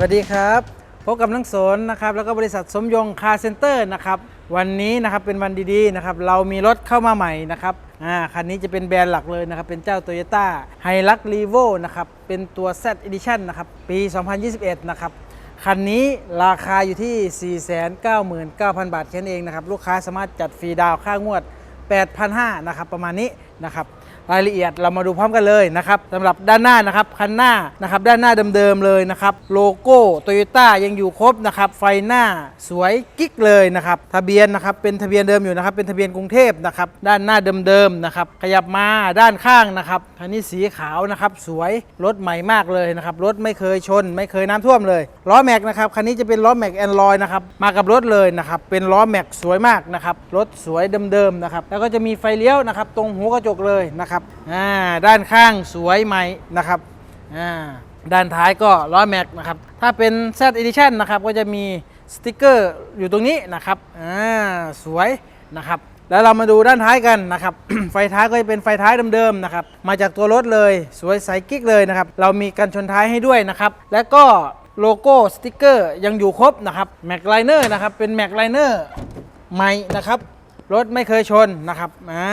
สวัสดีครับพบกับนังสนนะครับแล้วก็บริษัทสมยงคาร์เซ็นเตอร์นะครับวันนี้นะครับเป็นวันดีๆนะครับเรามีรถเข้ามาใหม่นะครับอ่าคันนี้จะเป็นแบรนด์หลักเลยนะครับเป็นเจ้า t o y ยต้าไฮลักรีโวนะครับเป็นตัว Z Edition นะครับปี 2021 นะครับคันนี้ราคาอยู่ที่ 499,000 บาทแค่นั้นเองนะครับลูกค้าสามารถจัดฟรีดาวค่างวด 8,500นะครับประมาณนี้นะครับ รายละเอียดเรามาดูพร้อมกันเลยนะครับสำหรับด้านหน้านะครับคันหน้านะครับด้านหน้าเดิมๆเลยนะครับโลโก้โตโยต้ายังอยู่ครบนะครับไฟหน้าสวยกิ๊กเลยนะครับทะเบียนนะครับเป็นทะเบียนเดิมอยู่นะครับเป็นทะเบียนกรุงเทพนะครับด้านหน้าเดิมๆนะครับขยับมาด้านข้างนะครับคันนี้สีขาวนะครับสวยรถใหม่มากเลยนะครับรถไม่เคยชน ไม่เคยน้ำท่วมเลยล้อแม็กนะครับคันนี้จะเป็นล้อแม็กแอนลอยนะครับมากับรถเลยนะครับเป็นล้อแม็กสวยมากนะครับรถสวยเดิมๆนะครับแล้วก็จะมีไฟเลี้ยวนะครับตรงหัวกระจกเลยนะครับอ่าด้านข้างสวยใหม่นะครับอ่าด้านท้ายก็ล้อแม็กนะครับ ถ้าเป็น Z Edition นะครับก็จะมีสติกเกอร์อยู่ตรงนี้นะครับอ่าสวยนะครับแล้วเรามาดูด้านท้ายกันนะครับ ไฟท้ายก็จะเป็นไฟท้ายเดิมๆนะครับ มาจากตัวรถเลย สวยใสกิ๊กเลยนะครับ เรามีกันชนท้ายให้ด้วยนะครับ แล้วก็โลโก้สติกเกอร์ยังอยู่ครบนะครับแม็กไลเนอร์นะครับ เป็นแม็กไลเนอร์ใหม่นะครับ รถไม่เคยชนนะครับ อ่า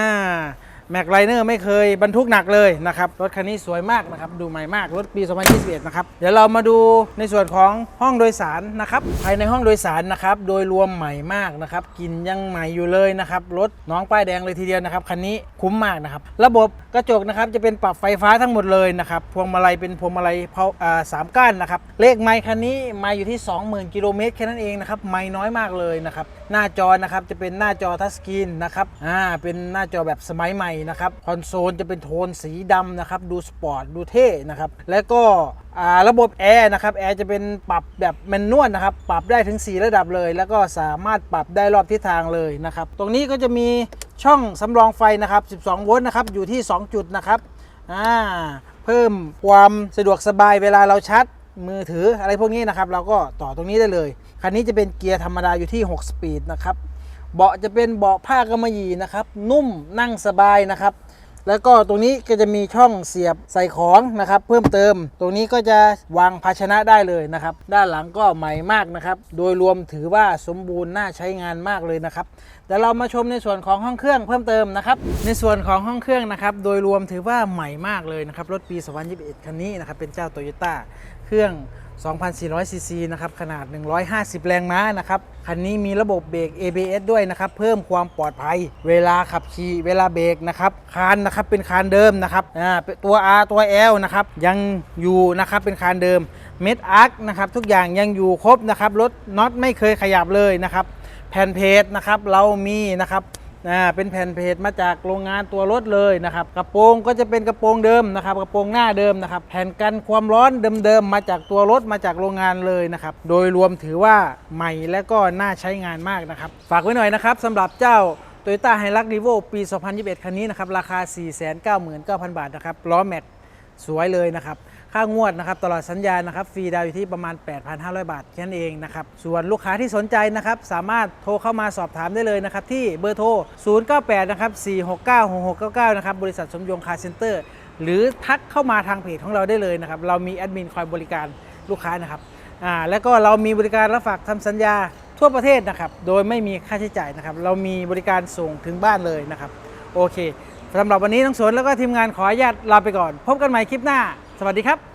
แม็กไลเนอร์ไม่เคยบรรทุกหนักเลยนะครับ รถคันนี้สวยมากนะครับ ดูใหม่มาก รถปี 2021 นะครับ เดี๋ยวเรามาดูในส่วนของห้องโดยสารนะครับ ภายในห้องโดยสารนะครับ โดยรวมใหม่มากนะครับ กินยังใหม่อยู่เลยนะครับ รถน้องป้ายแดงเลยทีเดียวนะครับ คันนี้คุ้มมากนะครับ ระบบกระจกนะครับจะเป็นปรับไฟฟ้าทั้งหมดเลยนะครับ พวงมาลัยเป็นพวงมาลัยเพาสามก้านนะครับ เลขไมค์คันนี้มาอยู่ที่ 20,000 กิโลเมตรแค่นั้นเองนะครับ ไมค์น้อยมากเลยนะครับหน้าจอนะครับจะเป็นหน้าจอทัชสกรีนนะครับอ่าเป็นหน้าจอแบบสมัยใหม่นะครับคอนโซลจะเป็นโทนสีดำนะครับดูสปอร์ตดูเท่นะครับแล้วก็อ่าระบบแอร์นะครับแอร์จะเป็นปรับแบบแมนนวลนะครับปรับได้ถึง 4 ระดับเลย แล้วก็สามารถปรับได้รอบทิศทางเลยนะครับตรงนี้ก็จะมีช่องสำรองไฟนะครับ 12 โวลต์นะครับอยู่ที่ 2 จุดนะครับอ่าเพิ่มความสะดวกสบายเวลาเราชาร์จ มือถืออะไรพวกนี้นะครับ เราก็ต่อตรงนี้ได้เลย คันนี้จะเป็นเกียร์ธรรมดาอยู่ที่ 6 สปีดนะครับ เบาะจะเป็นเบาะผ้ากำมะหยี่นะครับ นุ่มนั่งสบายนะครับ แล้วก็ตรงนี้ก็จะมีช่องเสียบใส่ของนะครับ เพิ่มเติม ตรงนี้ก็จะวางภาชนะได้เลยนะครับ ด้านหลังก็ใหม่มากนะครับ โดยรวมถือว่าสมบูรณ์น่าใช้งานมากเลยนะครับเดี๋ยวเรามาชมในส่วนของห้องเครื่องเพิ่มเติมนะครับ ในส่วนของห้องเครื่องนะครับ โดยรวมถือว่าใหม่มากเลยนะครับ รถปี 2021 คันนี้นะครับ เป็นเจ้าโตโยต้า เครื่อง 2,400 ซีซีนะครับ ขนาด 150 แรงม้านะครับ คันนี้มีระบบเบรก ABS ด้วยนะครับ เพิ่มความปลอดภัย เวลาขับขี่ เวลาเบรกนะครับ คานนะครับเป็นคานเดิมนะครับอ่าตัว R ตัว L นะครับ ยังอยู่นะครับ เป็นคานเดิม เม็ดอาร์คนะครับ ทุกอย่างยังอยู่ครบนะครับ รถน็อตไม่เคยขยับเลยนะครับ แผ่นเพจนะครับ เรามีนะครับ อ่าเป็นแผ่นเพจมาจากโรงงานตัวรถเลยนะครับกระโปรงก็จะเป็นกระโปรงเดิมนะครับกระโปรงหน้าเดิมนะครับแผ่นกันความร้อนเดิมๆมาจากตัวรถมาจากโรงงานเลยนะครับโดยรวมถือว่าใหม่และก็น่าใช้งานมากนะครับฝากไว้หน่อยนะครับสำหรับเจ้า t o y ต้าไฮรักดีโวปี 2021 คันนี้นะครับราคา 499,000 บาทนะครับล้อแม็ก สวยเลยนะครับค่างวดนะครับตลอดสัญญานะครับฟรีดาวอยู่ที่ประมาณ 8,500 บาทแค่นั้นเองนะครับส่วนลูกค้าที่สนใจนะครับสามารถโทรเข้ามาสอบถามได้เลยนะครับที่เบอร์โทร 098 นะครับ 469 6699 นะครับบริษัทสมยงคาร์เซ็นเตอร์หรือทักเข้ามาทางเพจของเราได้เลยนะครับเรามีแอดมินคอยบริการลูกค้านะครับอ่าแล้วก็เรามีบริการรับฝากทำสัญญาทั่วประเทศนะครับโดยไม่มีค่าใช้จ่ายนะครับเรามีบริการส่งถึงบ้านเลยนะครับโอเค สำหรับวันนี้น้องสนแล้วก็ทีมงานขออนุญาตลาไปก่อน พบกันใหม่คลิปหน้า สวัสดีครับ